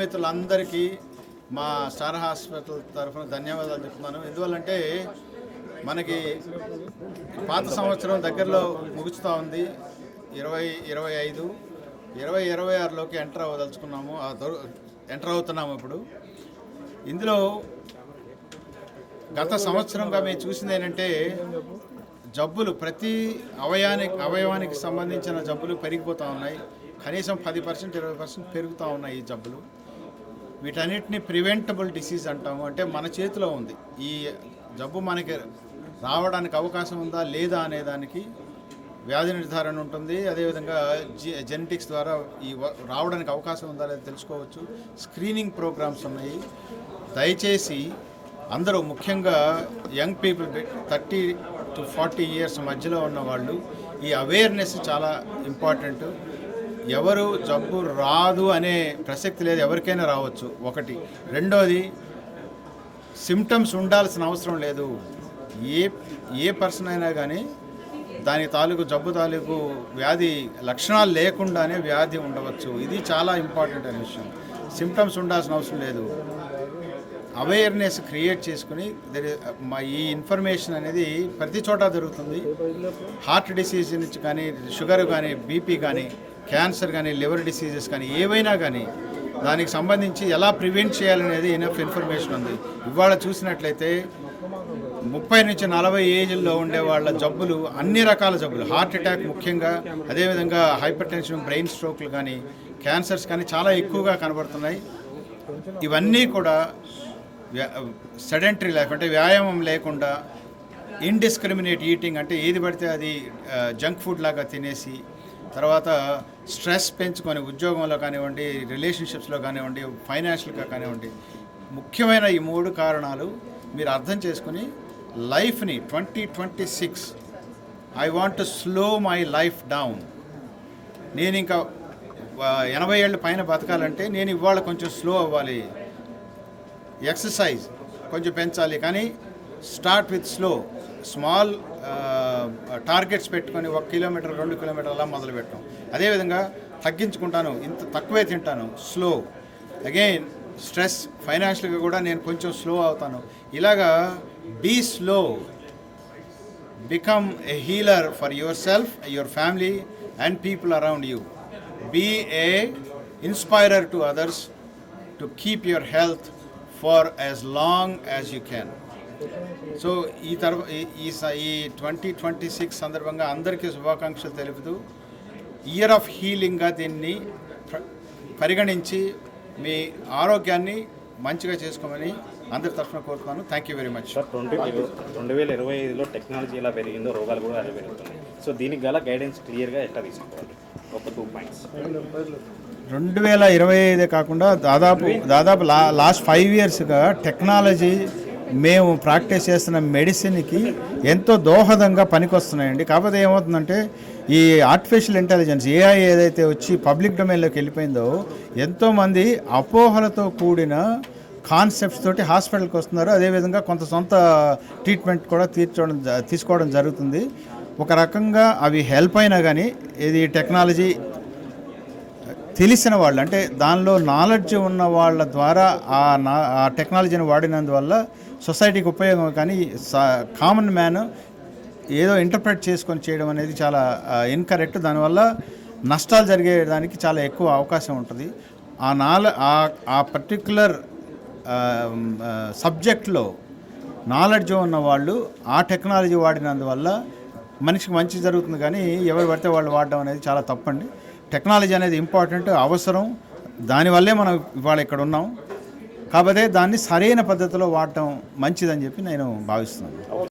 మిత్రులందరికీ మా star hospital తరఫున ధన్యవాదాలు చెప్తున్నాను. ఎందువల్లంటే మనకి పాత సంవత్సరం దగ్గరలో ముగుచుతూ ఉంది. ఇరవై ఇరవై ఐదు ఇరవై ఇరవై ఆరులోకి ఎంటర్ అవ్వదలుచుకున్నాము. ఆ ఎంటర్ అవుతున్నాము ఇప్పుడు. ఇందులో గత సంవత్సరంగా మేము చూసింది ఏంటంటే జబ్బులు ప్రతి అవయానికి అవయవానికి సంబంధించిన జబ్బులు పెరిగిపోతూ ఉన్నాయి. కనీసం పది పర్సెంట్ ఇరవై పర్సెంట్ పెరుగుతూ ఉన్నాయి ఈ జబ్బులు. వీటన్నిటిని ప్రివెంటబుల్ డిసీజ్ అంటాము. అంటే మన చేతిలో ఉంది. ఈ జబ్బు మనకి రావడానికి అవకాశం ఉందా లేదా అనే దానికి వ్యాధి నిర్ధారణ ఉంటుంది. అదేవిధంగా జి జెనెటిక్స్ ద్వారా ఈ వ- రావడానికి అవకాశం ఉందా లేదా తెలుసుకోవచ్చు. స్క్రీనింగ్ ప్రోగ్రామ్స్ ఉన్నాయి. దయచేసి అందరూ ముఖ్యంగా young people thirty to forty years మధ్యలో ఉన్న వాళ్ళు ఈ అవేర్నెస్ చాలా ఇంపార్టెంట్ ఎవరు జబ్బు రాదు అనే ప్రసక్తి లేదు ఎవరికైనా రావచ్చు. ఒకటి. రెండోది సిమ్టమ్స్ ఉండాల్సిన అవసరం లేదు. ఏ ఏ పర్సన్ అయినా కానీ దాని తాలూకు జబ్బు తాలూకు వ్యాధి లక్షణాలు లేకుండానే వ్యాధి ఉండవచ్చు. ఇది చాలా ఇంపార్టెంట్ అనే విషయం. సిమ్టమ్స్ ఉండాల్సిన అవసరం లేదు. అవేర్నెస్ క్రియేట్ చేసుకుని మా ఈ ఇన్ఫర్మేషన్ అనేది ప్రతి చోట దొరుకుతుంది. హార్ట్ డిసీజ్ నుంచి కానీ షుగర్ కానీ బీపీ కానీ క్యాన్సర్ కానీ లివర్ డిసీజెస్ కానీ ఏవైనా కానీ దానికి సంబంధించి ఎలా ప్రివెంట్ చేయాలనేది ఎనఫ్ ఇన్ఫర్మేషన్ ఉంది. ఇవాళ చూసినట్లయితే ముప్పై నుంచి నలభై ఏజ్లో ఉండే వాళ్ళ జబ్బులు అన్ని రకాల జబ్బులు. హార్ట్ అటాక్ ముఖ్యంగా అదేవిధంగా హైపర్ టెన్షన్ బ్రెయిన్ స్ట్రోక్లు కానీ క్యాన్సర్స్ కానీ చాలా ఎక్కువగా కనబడుతున్నాయి. ఇవన్నీ కూడా సెడెంటరీ లైఫ్ అంటే వ్యాయామం లేకుండా ఇండిస్క్రిమినేట్ ఈటింగ్ అంటే ఏది పడితే అది జంక్ ఫుడ్ లాగా తినేసి తర్వాత స్ట్రెస్ పెంచుకొని ఉద్యోగంలో కానివ్వండి రిలేషన్షిప్స్లో కానివ్వండి ఫైనాన్షియల్గా కానివ్వండి ముఖ్యమైన ఈ మూడు కారణాలు మీరు అర్థం చేసుకుని లైఫ్ని twenty twenty six I want to slow my life down నేను ఇంకా ఎనభై ఏళ్ళు పైన బతకాలంటే నేను ఇవాళ కొంచెం స్లో అవ్వాలి. ఎక్సర్సైజ్ కొంచెం పెంచాలి కానీ start with slow small targets పెట్టుకొని ఒక కిలోమీటర్ రెండు కిలోమీటర్ అలా మొదలు పెట్టడం అదేవిధంగా తగ్గించుకుంటాను ఇంత తక్కువే తింటాను స్లో అగైన్ స్ట్రెస్ ఫైనాన్షియల్గా కూడా నేను కొంచెం స్లో అవుతాను. ఇలాగా be slow become a healer for your self your family and people around you be a inspirer to others to keep your health for as long as you can so ఈ తర్వా ఈ- ఈ స- ఈ twenty twenty six సందర్భంగా అందరికీ శుభాకాంక్షలు తెలుపుతూ ఇయర్ ఆఫ్ హీలింగ్గా దీన్ని ప్ర- పరిగణించి మీ ఆరోగ్యాన్ని మంచిగా చేసుకోమని అందరి తరఫున కోరుతున్నాను. Thank you very much sir twenty రెండు వేల ఇరవై ఐదులో టెక్నాలజీ ఎలా పెరిగిందో రోగాలు కూడా అలా పెరుగుతున్నాయి. సో దీనికి గల గైడెన్స్ క్లియర్గా ఎట్లా తీసుకోవాలి? ఒక టూ పాయింట్స్ రెండు వేల ఇరవై ఐదే కాకుండా దాదాపు దాదాపు లా లాస్ట్ ఫైవ్ ఇయర్స్గా టెక్నాలజీ మేము ప్రాక్టీస్ చేస్తున్న మెడిసిన్కి ఎంతో దోహదంగా పనికొస్తున్నాయండి. కాకపోతే ఏమవుతుందంటే ఈ ఆర్టిఫిషియల్ ఇంటెలిజెన్స్ ఏఐ ఏదైతే వచ్చి పబ్లిక్ డొమైన్లోకి వెళ్ళిపోయిందో ఎంతోమంది అపోహలతో కూడిన కాన్సెప్ట్స్ తోటి హాస్పిటల్కి వస్తున్నారు. అదేవిధంగా కొంత సొంత ట్రీట్మెంట్ కూడా తీర్చడం తీసుకోవడం జరుగుతుంది. ఒక రకంగా అవి హెల్ప్ అయినా కానీ ఇది టెక్నాలజీ తెలిసిన వాళ్ళు అంటే దానిలో నాలెడ్జ్ ఉన్న వాళ్ళ ద్వారా ఆ నా ఆ టెక్నాలజీని వాడినందువల్ల సొసైటీకి ఉపయోగం కానీ కామన్ మ్యాన్ ఏదో ఇంటర్ప్రెట్ చేసుకొని చేయడం అనేది చాలా ఇన్కరెక్ట్ దానివల్ల నష్టాలు జరిగేదానికి చాలా ఎక్కువ అవకాశం ఉంటుంది. ఆ నాల ఆ- పర్టిక్యులర్ సబ్జెక్ట్లో నాలెడ్జ్ ఉన్న వాళ్ళు ఆ టెక్నాలజీ వాడినందువల్ల మనిషికి మంచి జరుగుతుంది కానీ ఎవరు పడితే వాళ్ళు వాడడం అనేది చాలా తప్పండి. టెక్నాలజీ అనేది ఇంపార్టెంట్ అవసరం. దానివల్లే మనం ఇవాళ ఇక్కడ ఉన్నాం. కాకపోతే దాన్ని సరైన పద్ధతిలో వాడటం మంచిదని చెప్పి నేను భావిస్తున్నాను.